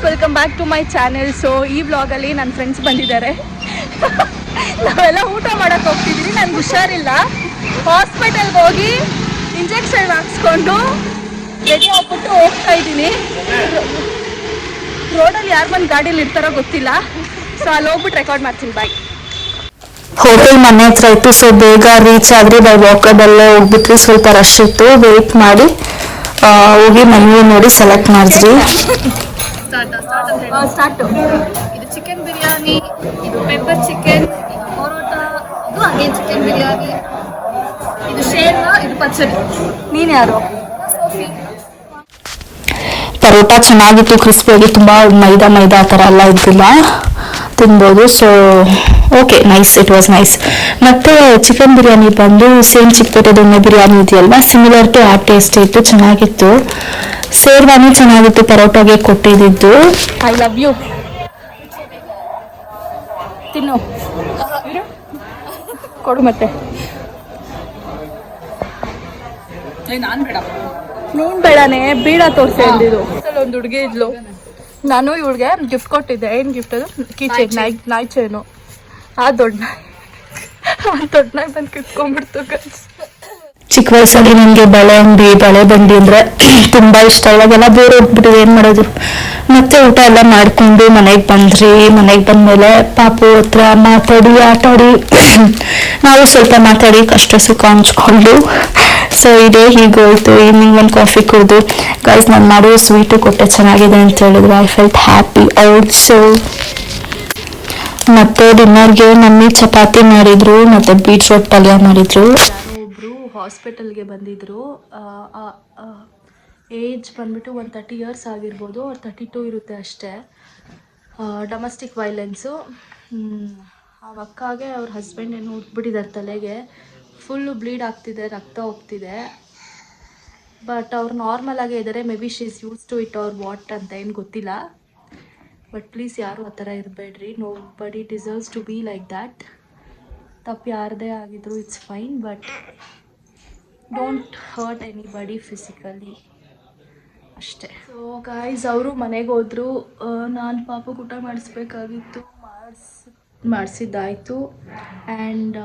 Guys welcome back to my channel so ಈ ವ್ಲಾಗಲ್ಲಿ ನನ್ನ ಫ್ರೆಂಡ್ಸ್ ಬಂದಿದ್ದಾರೆ. ನಾವೆಲ್ಲ ಊಟ ಮಾಡಕ್ಕೆ ಹೋಗ್ತಿದ್ದೀವಿ ನನಗೆ ಹುಷಾರಿಲ್ಲ. ಹಾಸ್ಪಿಟಲ್ಗೆ ಹೋಗಿ ಇಂಜೆಕ್ಷನ್ ಹಾಕ್ಸ್ಕೊಂಡು ರೆಡಿ ಆಗ್ಬಿಟ್ಟು ಹೋಗ್ತಾ ಇದ್ದೀನಿ. ರೋಡಲ್ಲಿ ಯಾರು ಬಂದು ಗಾಡೀಲಿ ಇರ್ತಾರೋ ಗೊತ್ತಿಲ್ಲ. ಸೊ ಅಲ್ಲಿ ಹೋಗ್ಬಿಟ್ಟು ರೆಕಾರ್ಡ್ ಮಾಡ್ತೀನಿ ಬಾಯ್ ಹೋಟೆಲ್ ಮನೆ ಹತ್ರ ಇತ್ತು. ಸೊ ಬೇಗ ರೀಚ್ ಆದ್ರಿ, ಬೈ ವಾಕಬಲ್ಲೇ ಹೋಗ್ಬಿಟ್ರಿ ಸ್ವಲ್ಪ ರಶ್ ಇತ್ತು. ವೆಯ್ಟ್ ಮಾಡಿ ಹೋಗಿ ಮೆನ್ಯೂ ನೋಡಿ ಸೆಲೆಕ್ಟ್ ಮಾಡಿದ್ರಿ ಸ್ಟಾರ್ಟು ಇದು ಚಿಕನ್ ಬಿರಿಯಾನಿ ಇದು ಪೆಪ್ಪರ್ ಚಿಕನ್ ಇದು ಪರೋಟ ಇದು ಅಗೇನ್ ಚಿಕನ್ ಬಿರಿಯಾನಿ ಇದು ಶೇರ್ವ ಇದು ಪಚ್ಚಡಿ ನೀನು ಯಾರು ಪರೋಟ ಚೆನ್ನಾಗಿತ್ತು ಕ್ರಿಸ್ಪಿಯಾಗಿ ತುಂಬಾ ಮೈದಾ ಮೈದಾ ಆ ಥರ ಎಲ್ಲ ಇದ್ದಿಲ್ಲ ತಿನ್ಬೋದು. So okay nice it was nice ಮತ್ತೆ ಚಿಕನ್ ಬಿರಿಯಾನಿ ಬಂದು ಸೇಮ್ ಚಿಕ್ಕಪೇಟೆ ದೊಣ್ಣೆ ಬಿರಿಯಾನಿ ಇದೆಯಲ್ವಾ? ಸಿಮಿಲರ್ ಟು ಆ ಟೇಸ್ಟ್ ಇತ್ತು ಚೆನ್ನಾಗಿತ್ತು. ಸೇರ್ವಾನಿ ಚೆನ್ನಾಗಿತ್ತು ಪರೋಟಾಗೆ ಕೊಟ್ಟಿದ್ದು ಐ ಲವ್ ಯು ತಿನ್ನು. ಕೊಡು ಮತ್ತೆ. ನಾನು ಬೇಡ. ನೀನ್ ಬೇಡನೆ ಬೀಡ ತೋರಿಸಿ ಅಂದಿದ್ದು. ಒಂದು ಹುಡುಗಿ ಇದ್ಲು. ನಾನು ಇವಳಿಗೆ ಗಿಫ್ಟ್ ಕೊಟ್ಟಿದ್ದೆ. ಏನ್ ಗಿಫ್ಟ್ ಅದು? ಕೀಚೈನ್ ನಾಯಿ ನಾಯಿ ಚೈನು ಆ ದೊಡ್ಡ ನಾಯಿ. ಆ ದೊಡ್ಡ ನಾಯಿ ಬಂದು ಕಿತ್ಕೊಂಡ್ಬಿಡ್ತು ಗರ್ಲ್ಸ್ ಚಿಕ್ಕ ವಯಸ್ಸಲ್ಲಿ ನನಗೆ ಬಳೆ ಅಂಗಡಿ ಬಳೆ ಬಂಡಿ ಅಂದ್ರೆ ತುಂಬಾ ಇಷ್ಟ. ಇವಾಗೆಲ್ಲ ಬೇರೆ ಹೋಗ್ಬಿಟ್ಟಿದೆ. ಏನು ಮಾಡೋದು? ಮತ್ತೆ ಊಟ ಎಲ್ಲ ಮಾಡ್ಕೊಂಡು ಮನೆಗೆ ಬಂದ್ರಿ. ಮನೆಗೆ ಬಂದ್ಮೇಲೆ ಪಾಪು ಹತ್ರ ಮಾತಾಡಿ ಆಟಾಡಿ. ನಾವು ಸ್ವಲ್ಪ ಮಾತಾಡಿ ಕಷ್ಟ ಸುಖ ಹಂಚ್ಕೊಂಡು. ಸೊ ಇದೇ ಹೀಗೋಯ್ತು ಈವ್ನಿಂಗ್ ಒಂದು ಕಾಫಿ ಕುಡಿದು. ಗೈಸ್ ನಾನು ಮಾಡೋ ಸ್ವೀಟು ಕೊಟ್ಟೆ. ಚೆನ್ನಾಗಿದೆ ಅಂತ ಹೇಳಿದ್ರು. ಐ ಫೆಲ್ಟ್ ಹ್ಯಾಪಿ ಆಲ್ಸೋ ಮತ್ತೆ ಡಿನ್ನರ್ಗೆ ಮಮ್ಮಿ ಚಪಾತಿ ಮಾಡಿದ್ರು. ಮತ್ತೆ ಬೀಟ್ರೂಟ್ ಪಲ್ಯ ಮಾಡಿದ್ರು. ಒಬ್ಬರು ಹಾಸ್ಪಿಟಲ್ಗೆ ಬಂದಿದ್ರು. ಏಜ್ ಬಂದ್ಬಿಟ್ಟು ಒಂದು ತರ್ಟಿ ಇಯರ್ಸ್ ಆಗಿರ್ಬೋದು. ಅವ್ರು ತರ್ಟಿ ಟೂ ಇರುತ್ತೆ ಅಷ್ಟೇ. ಡೊಮೆಸ್ಟಿಕ್ ವೈಲೆನ್ಸು ಆ, ಅಕ್ಕಾಗೆ ಅವ್ರ ಹಸ್ಬೆಂಡ್ ಏನು ಉಟ್ಬಿಟ್ಟಿದ್ದಾರೆ ತಲೆಗೆ. ಫುಲ್ಲು ಬ್ಲೀಡ್ ಆಗ್ತಿದೆ, ರಕ್ತ ಹೋಗ್ತಿದೆ. ಬಟ್ ಅವ್ರು ನಾರ್ಮಲ್ ಆಗೇ ಇದ್ದಾರೆ maybe she is use to it ಅವ್ರ ವಾಟ್ ಅಂತ ಏನು ಗೊತ್ತಿಲ್ಲ. ಬಟ್ ಪ್ಲೀಸ್ ಯಾರು ಆ ಥರ ಇರಬೇಡ್ರಿ. Nobody deserves to be like that ತಪ್ಪು ಯಾರದೇ ಆಗಿದ್ರು it's fine but don't hurt anybody physically ಅಷ್ಟೇ. ಸೊ ಗಾಯ್ಸ್ ಅವರು ಮನೆಗೆ ಹೋದರು ನಾನು ಪಾಪ ಊಟ ಮಾಡಿಸ್ಬೇಕಾಗಿತ್ತು, ಮಾಡಿಸ್, ಮಾಡಿಸಿದ್ದಾಯಿತು. And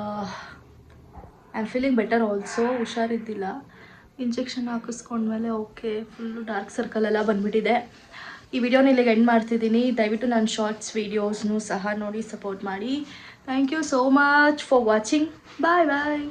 I am feeling better also ಹುಷಾರಿದ್ದಿಲ್ಲ. Injection ಹಾಕಿಸ್ಕೊಂಡ್ಮೇಲೆ ಓಕೆ ಫುಲ್ಲು ಡಾರ್ಕ್ ಸರ್ಕಲ್ ಎಲ್ಲ ಬಂದ್ಬಿಟ್ಟಿದೆ. ಈ ವಿಡಿಯೋನ ಇಲ್ಲಿಗೆ ಎಂಡ್ ಮಾಡ್ತಿದ್ದೀನಿ. ದಯವಿಟ್ಟು ನನ್ನ ಶಾರ್ಟ್ಸ್ ವೀಡಿಯೋಸ್ನು ಸಹ ನೋಡಿ ಸಪೋರ್ಟ್ ಮಾಡಿ. Thank you so much for watching bye bye